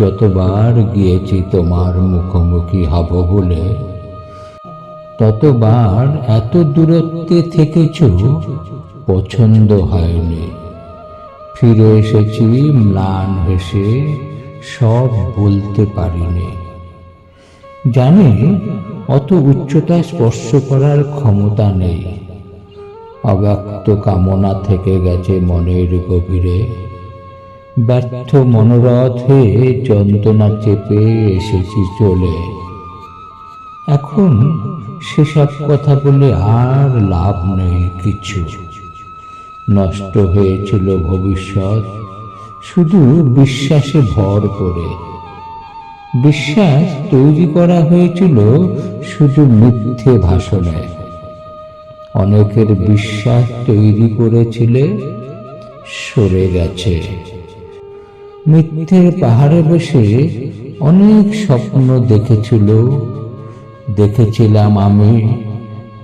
যতবার গিয়েছি তোমার মুখোমুখি হব বলে, ততবার এত দূরত্বে থেকেছ, পছন্দ হয়নি। ফিরে এসেছি, ম্লান হেসে সব বলতে পারিনি। জানি অত উচ্চতা স্পর্শ করার ক্ষমতা নেই। অব্যক্ত কামনা থেকে গেছে মনের গভীরে। ব্যর্থ মনোরথে যন্ত্রণা চেপে এসেছি চলে। এখন সেসব কথা বলে আর লাভ নেই কিছু। নষ্ট হয়েছিল ভবিষ্যৎ, শুধু বিশ্বাসে ভর করে। বিশ্বাস তৈরি করা হয়েছিল শুধু মিথ্যে ভাষণে। অনেকের বিশ্বাস তৈরি করেছিলে, সরে গেছে। মিথ্যের পাহাড়ে বসে অনেক স্বপ্ন দেখেছিল। দেখেছিলাম আমি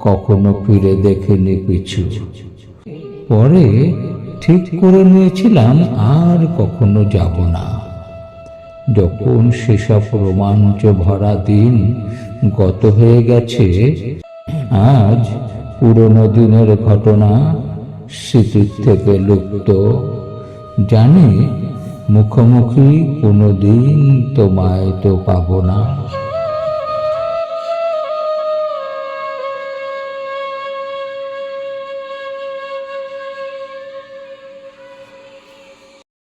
কখনো ফিরে দেখিনি পিছু। পরে ঠিক করে নিয়েছিলাম আর কখনো যাব না। যখন সেসব রোমাঞ্চ ভরা দিন গত হয়ে গেছে, আজ পুরনো দিনের ঘটনা স্মৃতির থেকে লুপ্ত। জানি মুখোমুখি কোনো দিন তোমায় তো পাবো না।